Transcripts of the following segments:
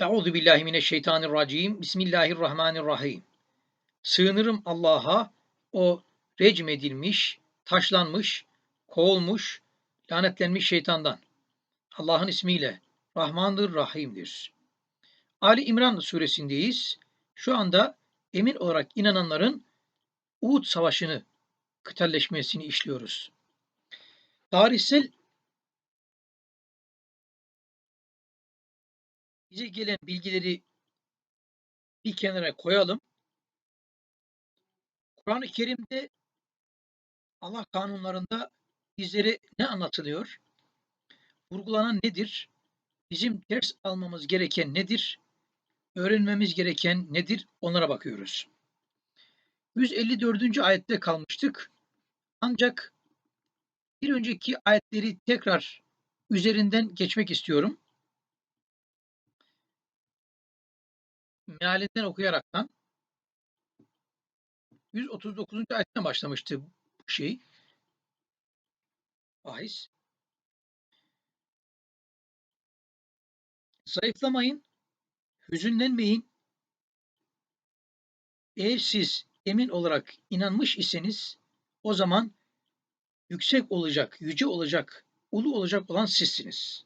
Euzu billahi mineşşeytanirracim. Bismillahirrahmanirrahim. Sığınırım Allah'a o recm edilmiş, taşlanmış, kovulmuş, lanetlenmiş şeytandan. Allah'ın ismiyle Rahmandır, Rahim'dir. Ali İmran suresindeyiz. Şu anda emin olarak inananların Uhud Savaşı'nı, kıtalleşmesini işliyoruz. Tarihsel bize gelen bilgileri bir kenara koyalım. Kur'an-ı Kerim'de Allah kanunlarında bizlere ne anlatılıyor? Vurgulanan nedir? Bizim ders almamız gereken nedir? Öğrenmemiz gereken nedir? Onlara bakıyoruz. 154. ayette kalmıştık. Ancak bir önceki ayetleri tekrar üzerinden geçmek istiyorum. Mealinden okuyaraktan 139. ayetten başlamıştı bu şey. Bahis. Zayıflamayın, hüzünlenmeyin. Eğer siz emin olarak inanmış iseniz o zaman yüksek olacak, yüce olacak, ulu olacak olan sizsiniz.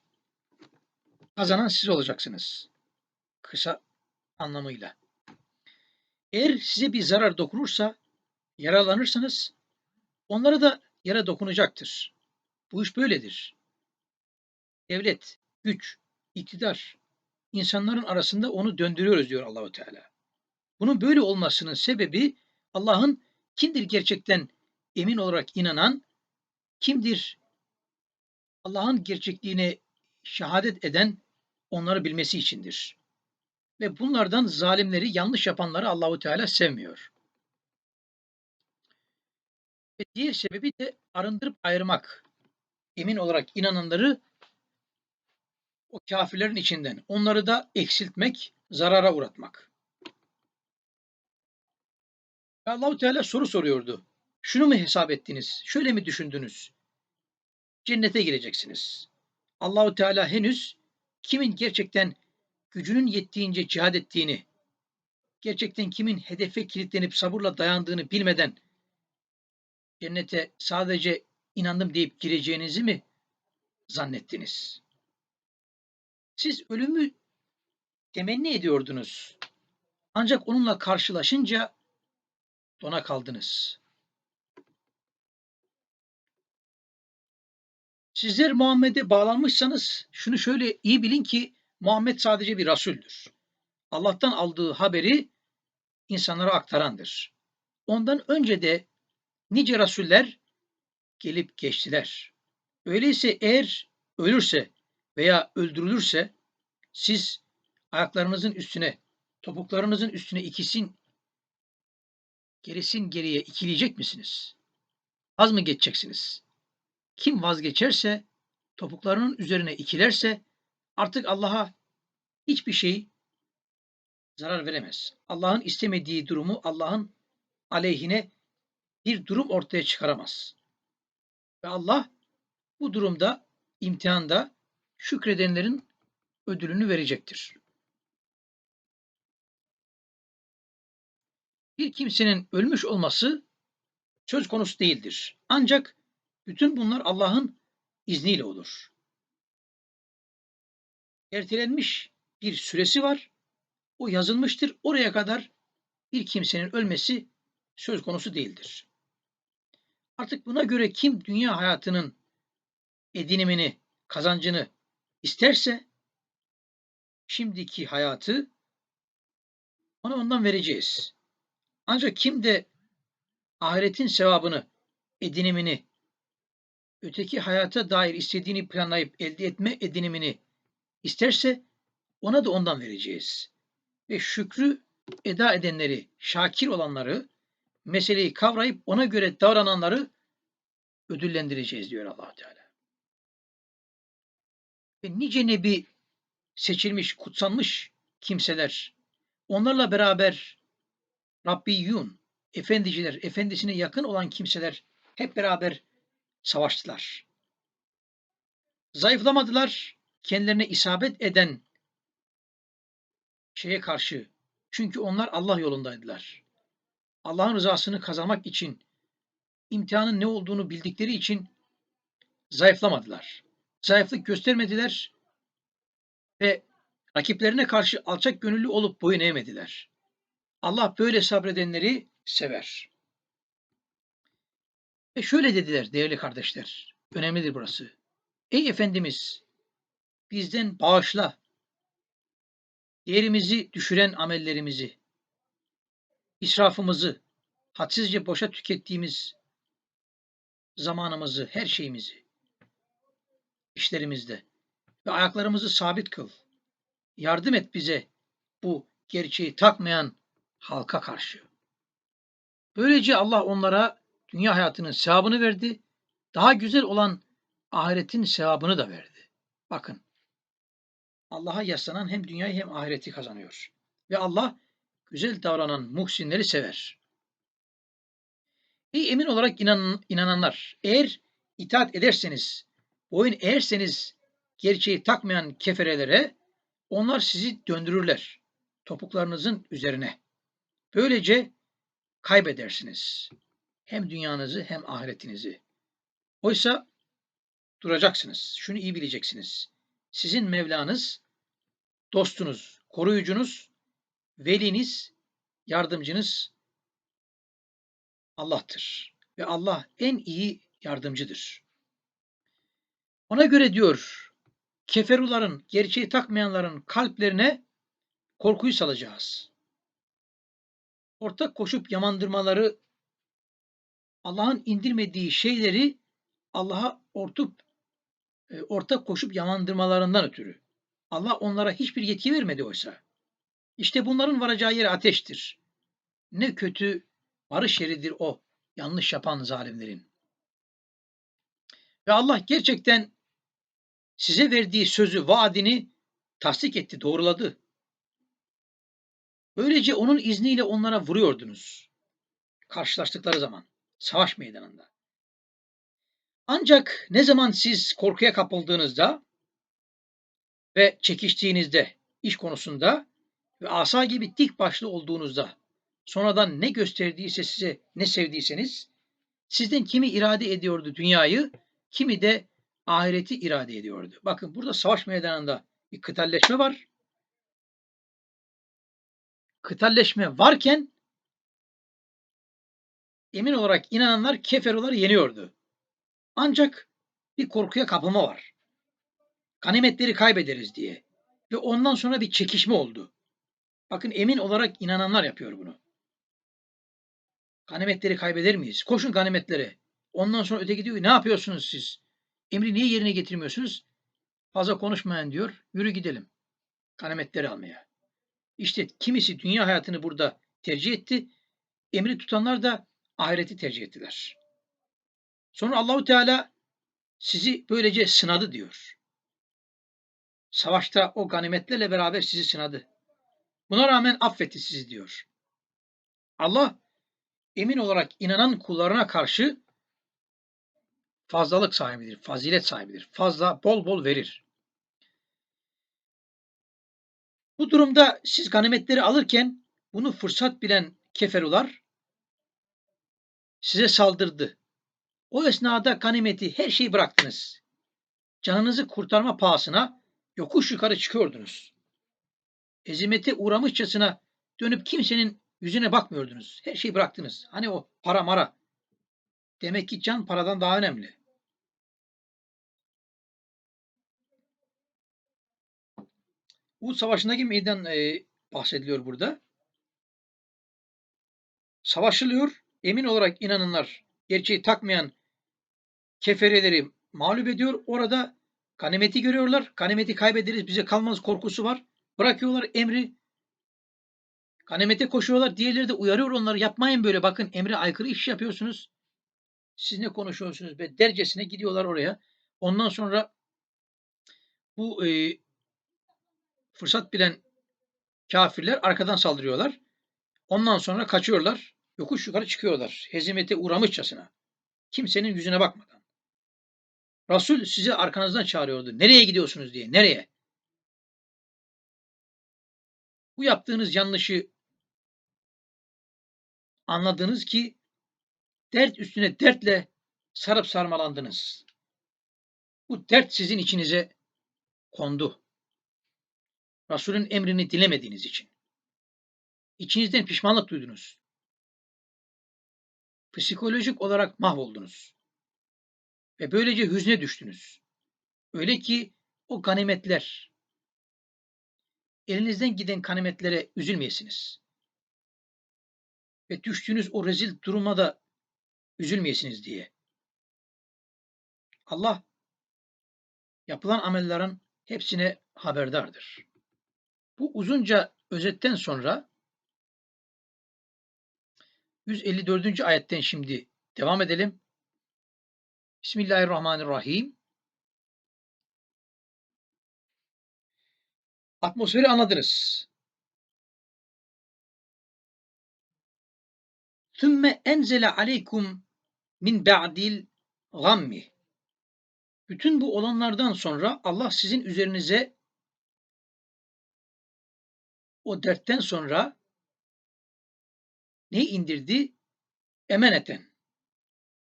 Kazanan siz olacaksınız. Kısa anlamıyla. Eğer size bir zarar dokunursa, yaralanırsanız onlara da yara dokunacaktır. Bu iş böyledir. Devlet, güç, iktidar insanların arasında onu döndürüyoruz diyor Allahu Teala. Bunun böyle olmasının sebebi Allah'ın kimdir gerçekten emin olarak inanan, kimdir Allah'ın gerçekliğine şehadet eden onları bilmesi içindir. Ve bunlardan zalimleri, yanlış yapanları Allahu Teala sevmiyor. Ve diğer sebebi de arındırıp ayırmak. Emin olarak inananları o kafirlerin içinden, onları da eksiltmek, zarara uğratmak. Allahu Teala soru soruyordu. Şunu mu hesap ettiniz? Şöyle mi düşündünüz? Cennete gireceksiniz. Allahu Teala henüz kimin gerçekten gücünün yettiğince cihad ettiğini, gerçekten kimin hedefe kilitlenip sabırla dayandığını bilmeden cennete sadece inandım deyip gireceğinizi mi zannettiniz? Siz ölümü temenni ediyordunuz. Ancak onunla karşılaşınca dona kaldınız. Sizler Muhammed'e bağlanmışsanız şunu şöyle iyi bilin ki Muhammed sadece bir rasuldür. Allah'tan aldığı haberi insanlara aktarandır. Ondan önce de nice rasuller gelip geçtiler. Öyleyse eğer ölürse veya öldürülürse siz ayaklarınızın üstüne, topuklarınızın üstüne ikisin, gerisin geriye ikileyecek misiniz? Az mı geçeceksiniz? Kim vazgeçerse, topuklarının üzerine ikilerse Artık Allah'a hiçbir şey zarar veremez. Allah'ın istemediği durumu Allah'ın aleyhine bir durum ortaya çıkaramaz. Ve Allah bu durumda, imtihanda şükredenlerin ödülünü verecektir. Bir kimsenin ölmüş olması söz konusu değildir. Ancak bütün bunlar Allah'ın izniyle olur ertelenmiş bir süresi var. O yazılmıştır. Oraya kadar bir kimsenin ölmesi söz konusu değildir. Artık buna göre kim dünya hayatının edinimini, kazancını isterse şimdiki hayatı ona ondan vereceğiz. Ancak kim de ahiretin sevabını, edinimini, öteki hayata dair istediğini planlayıp elde etme edinimini İsterse ona da ondan vereceğiz. Ve şükrü eda edenleri, şakir olanları, meseleyi kavrayıp ona göre davrananları ödüllendireceğiz diyor allah Teala. Ve nice nebi seçilmiş, kutsanmış kimseler, onlarla beraber Rabbiyun, efendiciler, efendisine yakın olan kimseler hep beraber savaştılar. Zayıflamadılar, kendilerine isabet eden şeye karşı. Çünkü onlar Allah yolundaydılar. Allah'ın rızasını kazanmak için, imtihanın ne olduğunu bildikleri için zayıflamadılar. Zayıflık göstermediler ve rakiplerine karşı alçak gönüllü olup boyun eğmediler. Allah böyle sabredenleri sever. Ve şöyle dediler değerli kardeşler. Önemlidir burası. Ey Efendimiz bizden bağışla. Değerimizi düşüren amellerimizi, israfımızı, hadsizce boşa tükettiğimiz zamanımızı, her şeyimizi işlerimizde ve ayaklarımızı sabit kıl. Yardım et bize bu gerçeği takmayan halka karşı. Böylece Allah onlara dünya hayatının sevabını verdi. Daha güzel olan ahiretin sevabını da verdi. Bakın. Allah'a yaslanan hem dünyayı hem ahireti kazanıyor. Ve Allah güzel davranan muhsinleri sever. Ey emin olarak inan, inananlar, eğer itaat ederseniz, boyun eğerseniz gerçeği takmayan keferelere, onlar sizi döndürürler topuklarınızın üzerine. Böylece kaybedersiniz. Hem dünyanızı hem ahiretinizi. Oysa duracaksınız. Şunu iyi bileceksiniz. Sizin Mevlanız, dostunuz, koruyucunuz, veliniz, yardımcınız Allah'tır. Ve Allah en iyi yardımcıdır. Ona göre diyor, keferuların, gerçeği takmayanların kalplerine korkuyu salacağız. Ortak koşup yamandırmaları, Allah'ın indirmediği şeyleri Allah'a ortup, ortak koşup yamandırmalarından ötürü. Allah onlara hiçbir yetki vermedi oysa. İşte bunların varacağı yer ateştir. Ne kötü varış yeridir o yanlış yapan zalimlerin. Ve Allah gerçekten size verdiği sözü, vaadini tasdik etti, doğruladı. Böylece onun izniyle onlara vuruyordunuz. Karşılaştıkları zaman, savaş meydanında. Ancak ne zaman siz korkuya kapıldığınızda ve çekiştiğinizde, iş konusunda ve asa gibi dik başlı olduğunuzda, sonradan ne gösterdiyse size, ne sevdiyseniz, sizden kimi irade ediyordu dünyayı, kimi de ahireti irade ediyordu. Bakın burada savaş meydanında bir kıtalleşme var. Kıtalleşme varken emin olarak inananlar keferoları yeniyordu. Ancak bir korkuya kapılma var. Ganimetleri kaybederiz diye. Ve ondan sonra bir çekişme oldu. Bakın emin olarak inananlar yapıyor bunu. Ganimetleri kaybeder miyiz? Koşun ganimetlere. Ondan sonra öteki diyor ne yapıyorsunuz siz? Emri niye yerine getirmiyorsunuz? Fazla konuşmayın diyor. Yürü gidelim. Ganimetleri almaya. İşte kimisi dünya hayatını burada tercih etti. Emri tutanlar da ahireti tercih ettiler. Sonra Allahu Teala sizi böylece sınadı diyor. Savaşta o ganimetlerle beraber sizi sınadı. Buna rağmen affetti sizi diyor. Allah emin olarak inanan kullarına karşı fazlalık sahibidir, fazilet sahibidir. Fazla, bol bol verir. Bu durumda siz ganimetleri alırken bunu fırsat bilen keferular size saldırdı. O esnada ganimeti her şeyi bıraktınız. Canınızı kurtarma pahasına yokuş yukarı çıkıyordunuz. Ezimete uğramışçasına dönüp kimsenin yüzüne bakmıyordunuz. Her şeyi bıraktınız. Hani o para mara. Demek ki can paradan daha önemli. Uhud Savaşı'ndaki meydan e, bahsediliyor burada. Savaşılıyor. Emin olarak inananlar, gerçeği takmayan kefereleri mağlup ediyor. Orada ganimeti görüyorlar. Ganimeti kaybederiz, bize kalmaz korkusu var. Bırakıyorlar emri. Ganimete koşuyorlar. Diğerleri de uyarıyor onları. Yapmayın böyle. Bakın emre aykırı iş yapıyorsunuz. Siz ne konuşuyorsunuz be dercesine gidiyorlar oraya. Ondan sonra bu e, fırsat bilen kafirler arkadan saldırıyorlar. Ondan sonra kaçıyorlar. Yokuş yukarı çıkıyorlar. Hezimete uğramışçasına. Kimsenin yüzüne bakmadan. Resul sizi arkanızdan çağırıyordu. Nereye gidiyorsunuz diye. Nereye? Bu yaptığınız yanlışı anladınız ki dert üstüne dertle sarıp sarmalandınız. Bu dert sizin içinize kondu. Resulün emrini dilemediğiniz için. İçinizden pişmanlık duydunuz. Psikolojik olarak mahvoldunuz. Ve böylece hüzne düştünüz. Öyle ki o ganimetler, elinizden giden ganimetlere üzülmeyesiniz. Ve düştüğünüz o rezil duruma da üzülmeyesiniz diye. Allah yapılan amellerin hepsine haberdardır. Bu uzunca özetten sonra 154. ayetten şimdi devam edelim. Bismillahirrahmanirrahim. Atmosferi anladınız. Sümme enzele aleykum min ba'dil gammi. Bütün bu olanlardan sonra Allah sizin üzerinize o dertten sonra ne indirdi? Emeneten.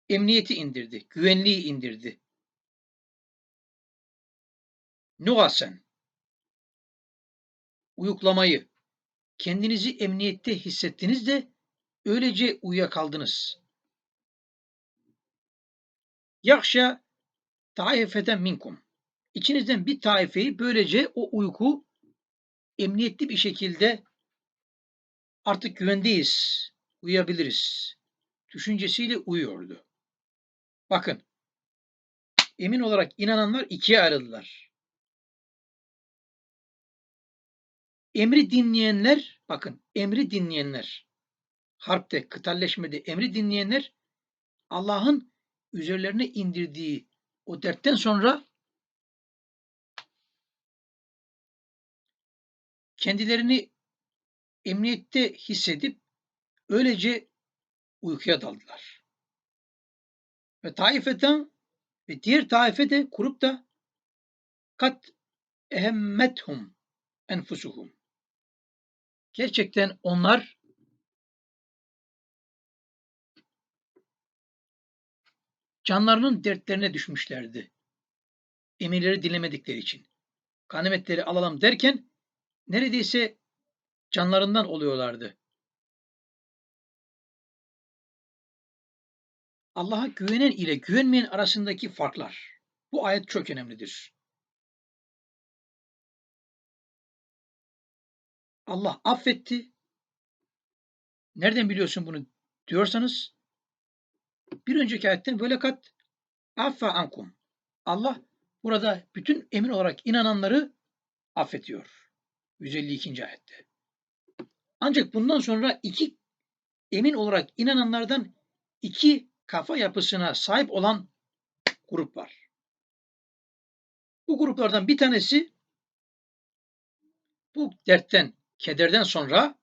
Emniyeti indirdi. Güvenliği indirdi. Nuasen. Uyuklamayı. Kendinizi emniyette hissettiniz de öylece uyuyakaldınız. Yakşa taifeten minkum. İçinizden bir taifeyi böylece o uyku emniyetli bir şekilde artık güvendeyiz, uyuyabiliriz düşüncesiyle uyuyordu. Bakın, emin olarak inananlar ikiye ayrıldılar. Emri dinleyenler, bakın emri dinleyenler, harpte, kıtalleşmede emri dinleyenler Allah'ın üzerlerine indirdiği o dertten sonra kendilerini emniyette hissedip öylece uykuya daldılar. Ve taifeten ve diğer taife de kurup da kat ehemmethum enfusuhum. Gerçekten onlar canlarının dertlerine düşmüşlerdi. Emirleri dinlemedikleri için. Ganimetleri alalım derken neredeyse canlarından oluyorlardı. Allah'a güvenen ile güvenmeyen arasındaki farklar. Bu ayet çok önemlidir. Allah affetti. Nereden biliyorsun bunu diyorsanız bir önceki ayetten böyle kat affa ankum. Allah burada bütün emin olarak inananları affetiyor. 152. ayette. Ancak bundan sonra iki emin olarak inananlardan iki kafa yapısına sahip olan grup var. Bu gruplardan bir tanesi bu dertten, kederden sonra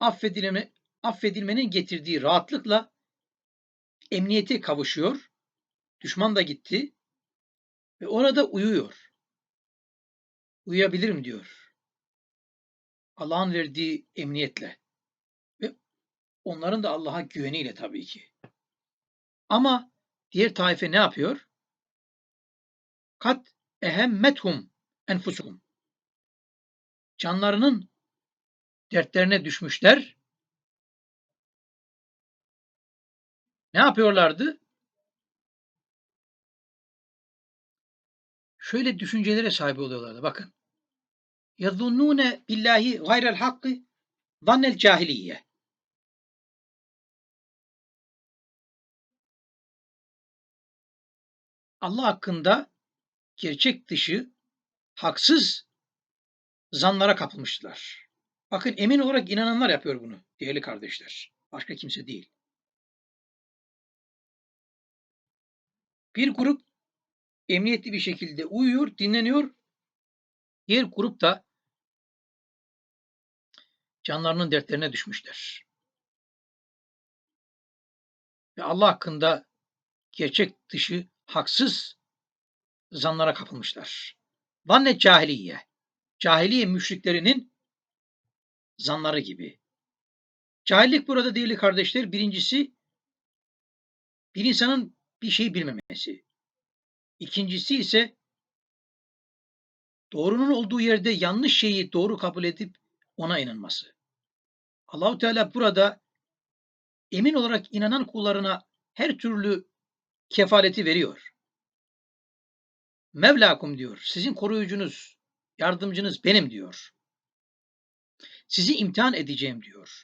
affedilme, affedilmenin getirdiği rahatlıkla emniyete kavuşuyor. Düşman da gitti ve orada uyuyor. Uyuyabilirim diyor. Allah'ın verdiği emniyetle. Onların da Allah'a güveniyle tabii ki. Ama diğer taife ne yapıyor? Kat ehemmethum enfusukum. Canlarının dertlerine düşmüşler. Ne yapıyorlardı? Şöyle düşüncelere sahip oluyorlardı. Bakın. Yazunnune billahi gayrel hakkı zannel cahiliye. Allah hakkında gerçek dışı haksız zanlara kapılmıştılar. Bakın emin olarak inananlar yapıyor bunu değerli kardeşler. Başka kimse değil. Bir grup emniyetli bir şekilde uyuyor, dinleniyor. Diğer grup da canlarının dertlerine düşmüşler. Ve Allah hakkında gerçek dışı haksız zanlara kapılmışlar. Vannet cahiliye. cahiliye müşriklerinin zanları gibi. Cahillik burada değerli kardeşler birincisi bir insanın bir şey bilmemesi. İkincisi ise doğrunun olduğu yerde yanlış şeyi doğru kabul edip ona inanması. Allahu Teala burada emin olarak inanan kullarına her türlü kefaleti veriyor. Mevlakum diyor. Sizin koruyucunuz, yardımcınız benim diyor. Sizi imtihan edeceğim diyor.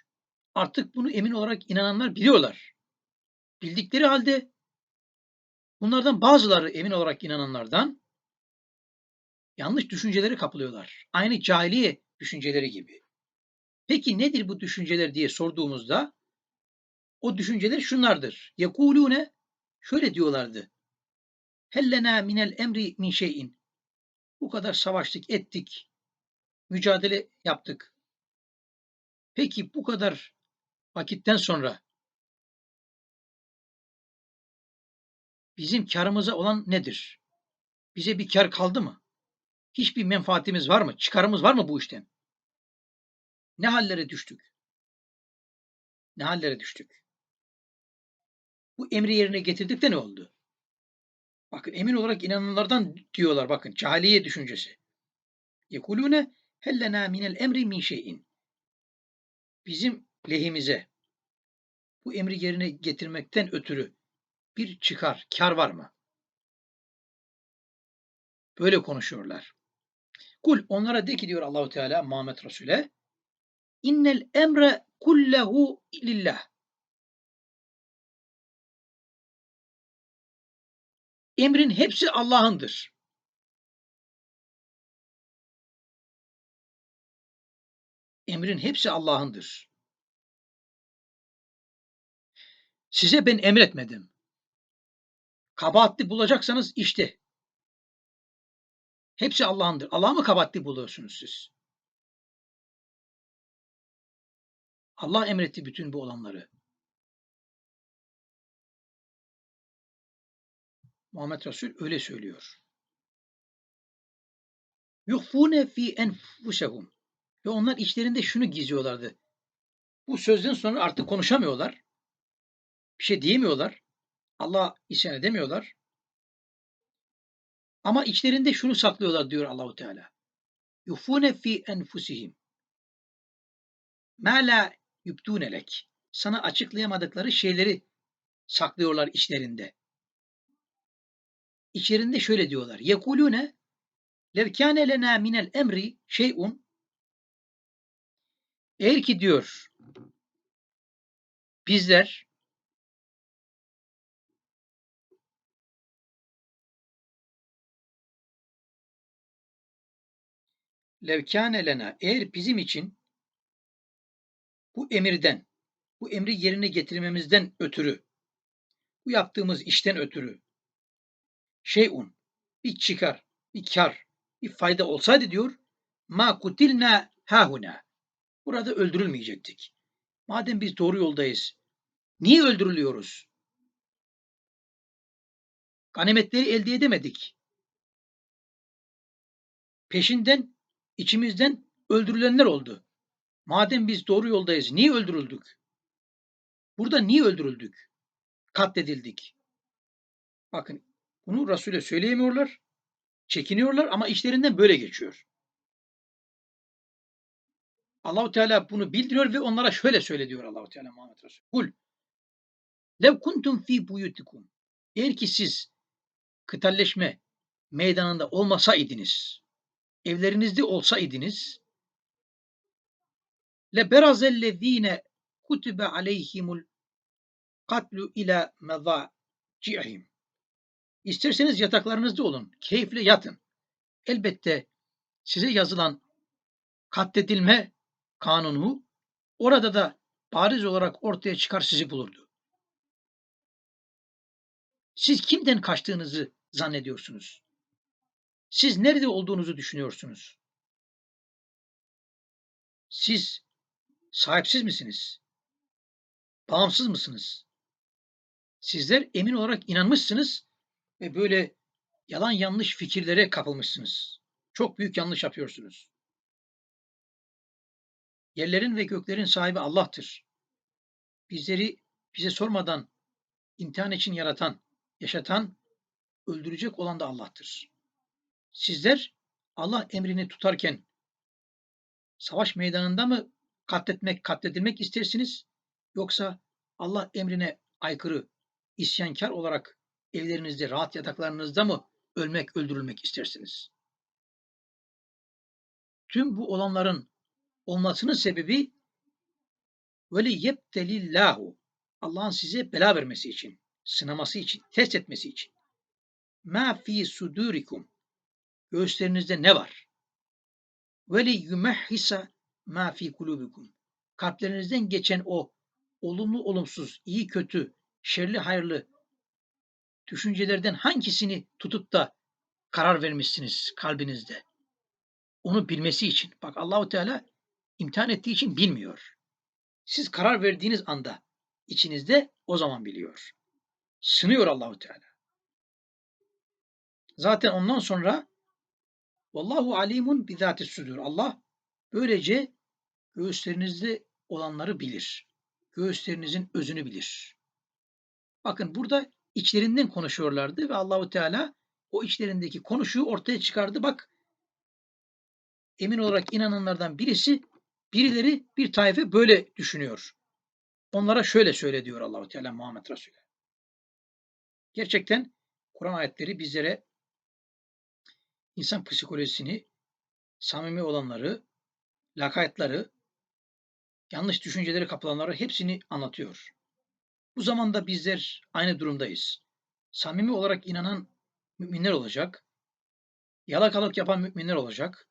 Artık bunu emin olarak inananlar biliyorlar. Bildikleri halde bunlardan bazıları emin olarak inananlardan yanlış düşünceleri kapılıyorlar. Aynı cahiliye düşünceleri gibi. Peki nedir bu düşünceler diye sorduğumuzda o düşünceler şunlardır. Yekulune şöyle diyorlardı. Hellena minel emri min şeyin. Bu kadar savaştık, ettik, mücadele yaptık. Peki bu kadar vakitten sonra bizim karımıza olan nedir? Bize bir kar kaldı mı? Hiçbir menfaatimiz var mı? Çıkarımız var mı bu işten? Ne hallere düştük? Ne hallere düştük? Bu emri yerine getirdik de ne oldu? Bakın emin olarak inananlardan diyorlar bakın cahiliye düşüncesi. Yekulune hellena minel emri min şeyin. Bizim lehimize bu emri yerine getirmekten ötürü bir çıkar, kar var mı? Böyle konuşuyorlar. Kul onlara de ki diyor Allahu Teala Muhammed Resul'e innel emre kullehu lillah. Emrin hepsi Allah'ındır. Emrin hepsi Allah'ındır. Size ben emretmedim. Kabahatli bulacaksanız işte. Hepsi Allah'ındır. Allah mı kabahatli buluyorsunuz siz? Allah emretti bütün bu olanları. Muhammed Resul öyle söylüyor. Yuhfune fi enfusehum. Ve onlar içlerinde şunu gizliyorlardı. Bu sözden sonra artık konuşamıyorlar. Bir şey diyemiyorlar. Allah isyan edemiyorlar. Ama içlerinde şunu saklıyorlar diyor Allahu Teala. Yufune fi enfusihim. Ma la yubtunelek. Sana açıklayamadıkları şeyleri saklıyorlar içlerinde. İçlerinde şöyle diyorlar. Yekulune lev lena minel emri şey'un eğer ki diyor bizler levkâne lena eğer bizim için bu emirden, bu emri yerine getirmemizden ötürü, bu yaptığımız işten ötürü şeyun, bir çıkar, bir kar, bir fayda olsaydı diyor, ma kutilna hahuna. Burada öldürülmeyecektik. Madem biz doğru yoldayız, niye öldürülüyoruz? Ganimetleri elde edemedik. Peşinden İçimizden öldürülenler oldu. Madem biz doğru yoldayız, niye öldürüldük? Burada niye öldürüldük? Katledildik. Bakın bunu Resul'e söyleyemiyorlar, çekiniyorlar ama işlerinden böyle geçiyor. Allahu Teala bunu bildiriyor ve onlara şöyle söyle diyor Allahu Teala Muhammed Resul. Kul lev kuntum fi buyutikum. Eğer ki siz kıtalleşme meydanında olmasaydınız, evlerinizde olsaydınız le berazellezine kutibe aleyhimul katlu ila mezaci'him. İsterseniz yataklarınızda olun. Keyifle yatın. Elbette size yazılan katledilme kanunu orada da bariz olarak ortaya çıkar sizi bulurdu. Siz kimden kaçtığınızı zannediyorsunuz? Siz nerede olduğunuzu düşünüyorsunuz? Siz sahipsiz misiniz? Bağımsız mısınız? Sizler emin olarak inanmışsınız ve böyle yalan yanlış fikirlere kapılmışsınız. Çok büyük yanlış yapıyorsunuz. Yerlerin ve göklerin sahibi Allah'tır. Bizleri bize sormadan imtihan için yaratan, yaşatan, öldürecek olan da Allah'tır. Sizler Allah emrini tutarken savaş meydanında mı katletmek, katledilmek istersiniz? Yoksa Allah emrine aykırı, isyankar olarak evlerinizde, rahat yataklarınızda mı ölmek, öldürülmek istersiniz? Tüm bu olanların olmasının sebebi veli yebtelillahu Allah'ın size bela vermesi için, sınaması için, test etmesi için. Ma fi sudurikum göğüslerinizde ne var? Veli yumehhisa ma fi kulubikum kalplerinizden geçen o olumlu olumsuz, iyi kötü, şerli hayırlı düşüncelerden hangisini tutup da karar vermişsiniz kalbinizde? Onu bilmesi için. Bak Allahu Teala imtihan ettiği için bilmiyor. Siz karar verdiğiniz anda içinizde o zaman biliyor. Sınıyor Allahu Teala. Zaten ondan sonra Vallahu alimun bizati sudur. Allah böylece göğüslerinizde olanları bilir. Göğüslerinizin özünü bilir. Bakın burada içlerinden konuşuyorlardı ve Allahu Teala o içlerindeki konuşuyu ortaya çıkardı. Bak emin olarak inananlardan birisi birileri bir taife böyle düşünüyor. Onlara şöyle söyle diyor Allahu Teala Muhammed Resulü. Gerçekten Kur'an ayetleri bizlere insan psikolojisini, samimi olanları, lakaytları, yanlış düşünceleri kapılanları hepsini anlatıyor. Bu zamanda bizler aynı durumdayız. Samimi olarak inanan müminler olacak, yalakalık yapan müminler olacak,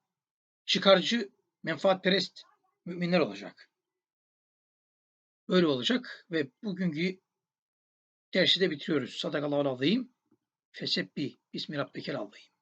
çıkarcı, menfaatperest müminler olacak. Böyle olacak ve bugünkü dersi de bitiriyoruz. Sadakallahu azim. Fesebbi. Bismi Rabbikel azim.